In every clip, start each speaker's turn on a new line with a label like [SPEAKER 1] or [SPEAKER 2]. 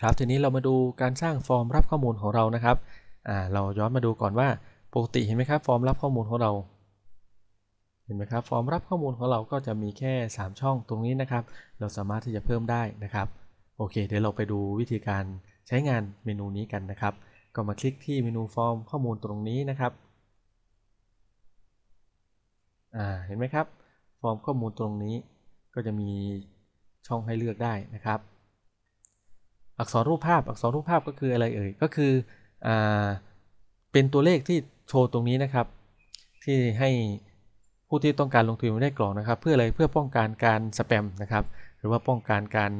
[SPEAKER 1] ครับทีนี้เรามาดูการสร้างฟอร์มรับข้อมูลของเรานะครับอ่าเราย้อนมาดูก่อนว่าปกติเห็นไหมครับฟอร์มรับข้อมูลของเรา เห็นไหมครับฟอร์มรับข้อมูลของเราก็จะมีแค่ 3 ช่องตรงนี้นะครับ เราสามารถที่จะเพิ่มได้นะครับโอเค เดี๋ยวเราไปดูวิธีการใช้งานเมนูนี้กันนะครับ ก็มาคลิกที่เมนูฟอร์มข้อมูลตรงนี้นะครับเห็นไหมครับ ฟอร์มข้อมูลตรงนี้ก็จะมีช่องให้เลือกได้นะครับ อักษรรูปภาพ อักษรรูปภาพก็คืออะไรเอ่ย ก็คืออ่าเป็นตัวเลขที่โชว์ตรงนี้นะครับ ที่ให้ผู้ที่ต้องการลงทุนได้กรอกนะครับ เพื่ออะไรเพื่อป้องกันการสแปมนะครับ หรือว่าป้องกันการ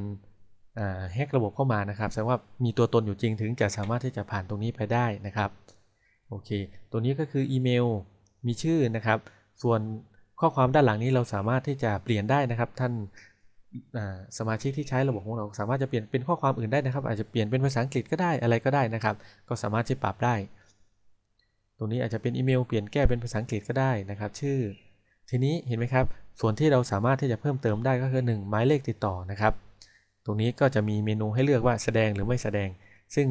[SPEAKER 1] แฮกระบบเข้ามานะครับแสดงว่ามีตัวตนอยู่จริงถึงจะสามารถที่จะผ่านตรงนี้ไปได้นะครับโอเค ตัวนี้ก็คืออีเมลมีชื่อนะครับ ส่วนข้อความด้านหลังนี้เราสามารถที่จะเปลี่ยนได้นะครับ ท่าน สมาชิกที่ใช้ระบบของเราสามารถจะเปลี่ยนเป็นข้อความอื่นได้นะครับ อาจจะเปลี่ยนเป็นภาษาอังกฤษก็ได้อะไรก็ได้นะครับ ก็สามารถที่ปรับได้ ตรงนี้อาจจะเป็นอีเมลเปลี่ยนแก้เป็นภาษาอังกฤษก็ได้นะครับ ชื่อ ทีนี้เห็นไหมครับ ส่วนที่เราสามารถที่จะเพิ่มเติมได้ก็คือ 1 หมายเลขติดต่อนะครับ ตรงนี้ก็จะมีเมนูให้เลือกว่าแสดงหรือไม่แสดง ซึ่ง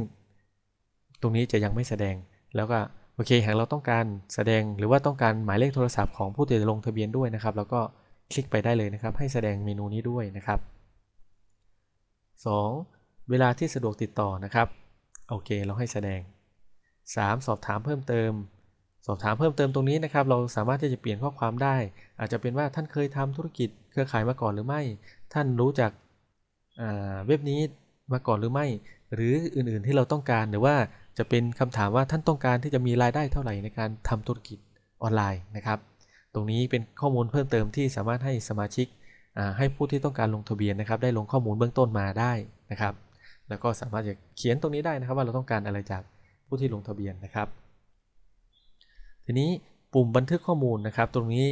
[SPEAKER 1] ตรงนี้จะยังไม่แสดงแล้วก็โอเคหากเราต้องการแสดงหรือว่าต้องการหมายเลขโทรศัพท์ของผู้ที่ลงทะเบียนด้วยนะครับ แล้วก็ คลิกไปได้เลยนะครับ ให้แสดงเมนูนี้ด้วยนะครับ 2. เวลาที่สะดวกติดต่อนะครับ โอเค เราให้แสดง 3. สอบถามเพิ่มเติม สอบถามเพิ่มเติมตรงนี้นะครับ เราสามารถที่จะเปลี่ยนข้อความได้ อาจจะเป็นว่าท่านเคยทำธุรกิจเครือข่ายมาก่อนหรือไม่ ท่านรู้จักเว็บนี้มาก่อนหรือไม่ หรืออื่นๆที่เราต้องการหรือว่าจะเป็นคำถามว่าท่านต้องการที่จะมีรายได้เท่าไหร่ในการทำธุรกิจออนไลน์นะครับ ตรงนี้เป็นข้อมูลเพิ่มเติมที่สามารถให้สมาชิกให้ผู้ที่ต้องการลงทะเบียนนะครับ ได้ลงข้อมูลเบื้องต้นมาได้นะครับ แล้วก็สามารถจะเขียนตรงนี้ได้นะครับ ว่าเราต้องการอะไรจากผู้ที่ลงทะเบียนนะครับ ทีนี้ปุ่มบันทึกข้อมูลนะครับ ตรงนี้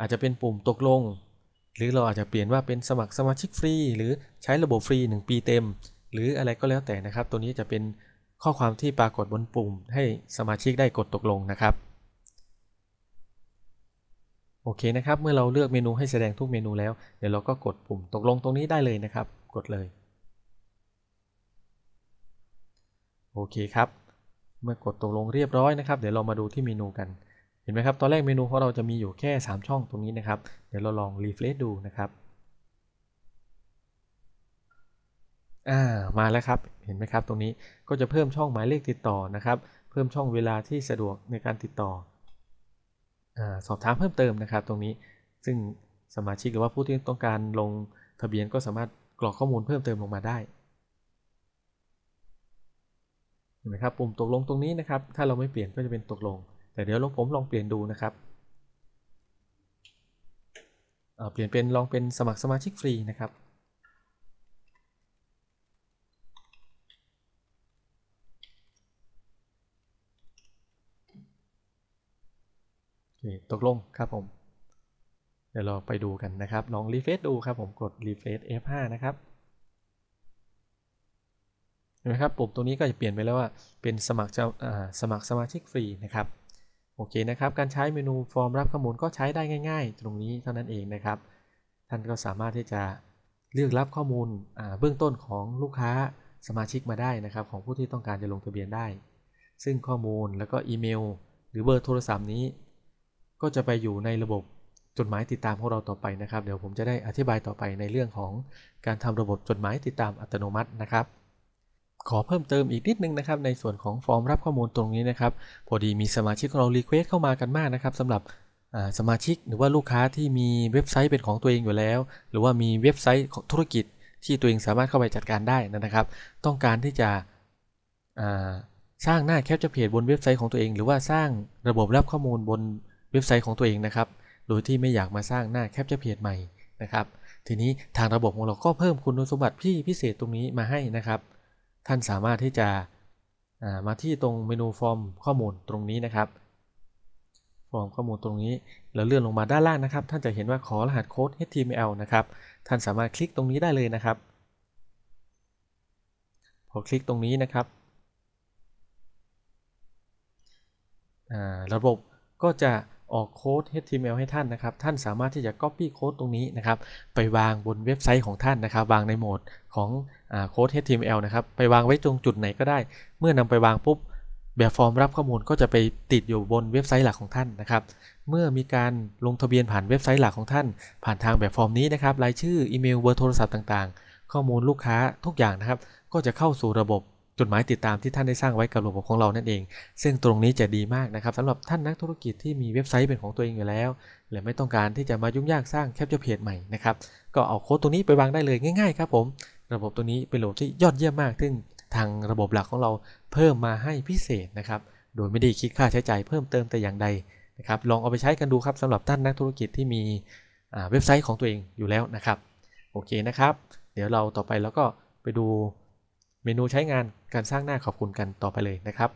[SPEAKER 1] อาจจะเป็นปุ่มตกลง หรือเราอาจจะเปลี่ยนว่าเป็นสมัครสมาชิกฟรี หรือใช้ระบบฟรี 1 ปีเต็ม หรืออะไรก็แล้วแต่นะครับ ตัวนี้จะเป็นข้อความที่ปรากฏบนปุ่มให้สมาชิกได้กดตกลงนะครับ โอเคนะครับ เมื่อเราเลือกเมนูให้แสดงทุกเมนูแล้ว เดี๋ยวเราก็กดปุ่มตกลงตรงนี้ได้เลยนะครับ กดเลย โอเคครับ เมื่อกดตกลงเรียบร้อยนะครับ เดี๋ยวเรามาดูที่เมนูกัน เห็นไหมครับ ตอนแรกเมนูของเราจะมีอยู่แค่ 3 ช่องตรงนี้นะครับ เดี๋ยวเราลองรีเฟรชดูนะครับ อ่า มาแล้วครับ เห็นไหมครับ ตรงนี้ก็จะเพิ่มช่องหมายเลขติดต่อนะครับ เพิ่มช่องเวลาที่สะดวกในการติดต่อ สอบถามเพิ่มเติมนะครับ ตรงนี้ซึ่งสมาชิกหรือว่าผู้ที่ต้องการลงทะเบียนก็สามารถกรอกข้อมูลเพิ่มเติมลงมาได้เห็นไหมครับปุ่มตกลงตรงนี้นะครับ ถ้าเราไม่เปลี่ยนก็จะเป็นตกลง แต่เดี๋ยวลองผมลองเปลี่ยนดูนะครับเปลี่ยนเป็นลองเป็นสมัครสมาชิกฟรีนะครับ ตกลงครับผม เดี๋ยวเราไปดูกันนะครับ ลองรีเฟซดูครับผมกดรีเฟซ F5 นะครับเห็นไหมครับปุ่มตรงนี้ก็จะเปลี่ยนไปแล้วว่าเป็นสมัครสมัครสมาชิกฟรีนะครับโอเคนะครับ การใช้เมนูฟอร์มรับข้อมูลก็ใช้ได้ง่าย ๆ ตรงนี้เท่านั้นเองนะครับ ท่านก็สามารถที่จะเลือกรับข้อมูลเบื้องต้นของลูกค้าสมาชิกมาได้นะครับ ของผู้ที่ต้องการจะลงทะเบียนได้ ซึ่งข้อมูลแล้วก็อีเมล หรือเบอร์โทรศัพท์นี้ ก็จะไปอยู่ในระบบจดหมายติดตามของเราต่อไปนะครับ เดี๋ยวผมจะได้อธิบายต่อไปในเรื่องของการทำระบบจดหมายติดตามอัตโนมัตินะครับ ขอเพิ่มเติมอีกนิดนึงนะครับ ในส่วนของฟอร์มรับข้อมูลตรงนี้นะครับ พอดีมีสมาชิกของเรารีเควสเข้ามากันมากนะครับสำหรับสมาชิกหรือว่าลูกค้าที่มีเว็บไซต์เป็นของตัวเองอยู่แล้ว หรือว่ามีเว็บไซต์ของธุรกิจที่ตัวเองสามารถเข้าไปจัดการได้นะครับ ต้องการที่จะสร้างหน้าแคปเจอร์เพจบนเว็บไซต์ของตัวเอง หรือว่าสร้างระบบรับข้อมูลบน เว็บไซต์ของตัวเองนะครับ โดยที่ไม่อยากมาสร้างหน้าแคปเจอร์เพจใหม่นะครับ ทีนี้ทางระบบของเราก็เพิ่มคุณสมบัติพี่พิเศษตรงนี้มาให้นะครับ ท่านสามารถที่จะมาที่ตรงเมนูฟอร์มข้อมูลตรงนี้นะครับ ฟอร์มข้อมูลตรงนี้แล้วเลื่อนลงมาด้านล่างนะครับ ท่านจะเห็นว่าขอรหัสโค้ด HTML นะครับ ท่านสามารถคลิกตรงนี้ได้เลยนะครับพอคลิกตรงนี้นะครับระบบก็จะ ออกโค้ด HTML ให้ท่านนะครับ ท่านสามารถที่จะ Copy โค้ดตรงนี้นะครับ ไปวางบนเว็บไซต์ของท่านนะครับ วางในโหมดของอโค้ด HTML นะครับ ไปวางไว้ตรงจุดไหนก็ได้ เมื่อนำไปวางปุ๊บ แบบฟอร์มรับข้อมูลก็จะไปติดอยู่บนเว็บไซต์หลักของท่านนะครับ เมื่อมีการลงทะเบียนผ่านเว็บไซต์หลักของท่าน ผ่านทางแบบฟอร์มนี้นะครับ รายชื่อ อีเมล เบอร์โทรศัพท์ต่างๆ ข้อมูลลูกค้าทุกอย่างนะครับ ก็จะเข้าสู่ระบบ จดหมายติดตามที่ท่านได้สร้างไว้กับระบบของเรานั่นเอง ซึ่งตรงนี้จะดีมากนะครับสำหรับท่านนักธุรกิจที่มีเว็บไซต์เป็นของตัวเองอยู่แล้ว และไม่ต้องการที่จะมายุ่งยากสร้างแคปเจอร์เพจใหม่นะครับก็เอาโค้ดตรงนี้ไปวางได้เลยง่ายๆครับผม ระบบตัวนี้เป็นระบบที่ยอดเยี่ยมมาก ซึ่งทางระบบหลักของเราเพิ่มมาให้พิเศษนะครับโดยไม่ได้คิดค่าใช้จ่ายเพิ่มเติมแต่อย่างใดนะครับลองเอาไปใช้กันดูครับสำหรับท่านนักธุรกิจที่มีเว็บไซต์ของตัวเองอยู่แล้วนะครับโอเคนะครับ เดี๋ยวเราต่อไปแล้วก็ไปดู เมนูใช้งานการสร้างหน้าขอบคุณกันต่อไปเลยนะครับ